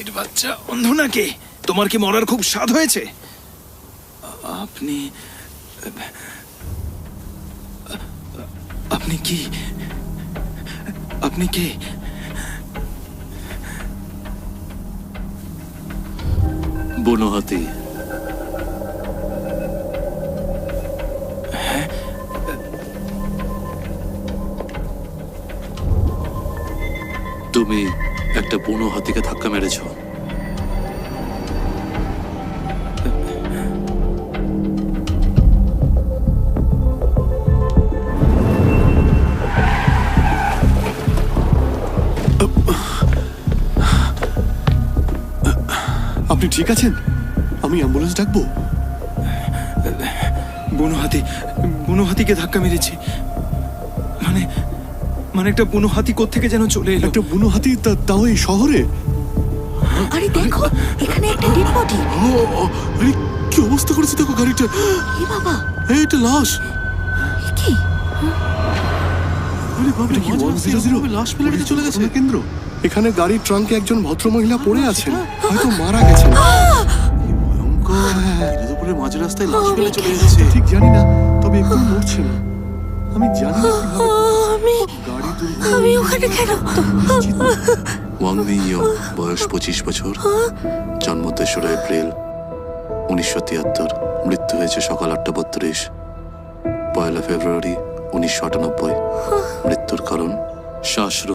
হাতির বাচ্চা অন্ধ নাকি? তোমার কি মরার খুব স্বাদ হয়েছে? আপনি আপনি কি আপনি কি? বনো হাতি তুমি একটা বুনো হাতিকে ধাক্কা মেরেছ। আপনি ঠিক আছেন? আমি অ্যাম্বুলেন্স ডাকবো? বুনো হাতি বুনো হাতিকে ধাক্কা মেরেছি। মানে একটা বুনো হাতি কোত্থেকে যেন চলে এলো? একটা বুনো হাতি তাও এই শহরে? আরে দেখো এখানে একটা ডেড বডি আরে কি অবস্থা করেছে দেখো গাড়িটা? এ বাবা। এই এটা লাশ। কি? আরে বাবা লাশ ফেলে চলে গেছে? কেন্দ্র। এখানে গাড়ির ট্রাঙ্কে একজন ভদ্রমহিলা পড়ে আছেন। হয়তো মারা গেছেন। ভয়ঙ্কর। দুপুরে মাঝ রাস্তায় লাশ ফেলে চলে এসেছে ঠিক জানি না তবে একটু মরছে না। আমি জানি না কীভাবে আমি ওখানে কেন? ওয়াং মিইয়ং বয়স পঁচিশ বছর। জন্ম তেসরা এপ্রিল, উনিশশো তিয়াত্তর। মৃত্যু হয়েছে সকাল আটটা বত্রিশ। পয়লা ফেব্রুয়ারি, উনিশশো আটানব্বই। মৃত্যুর কারণ শ্বাসরোগ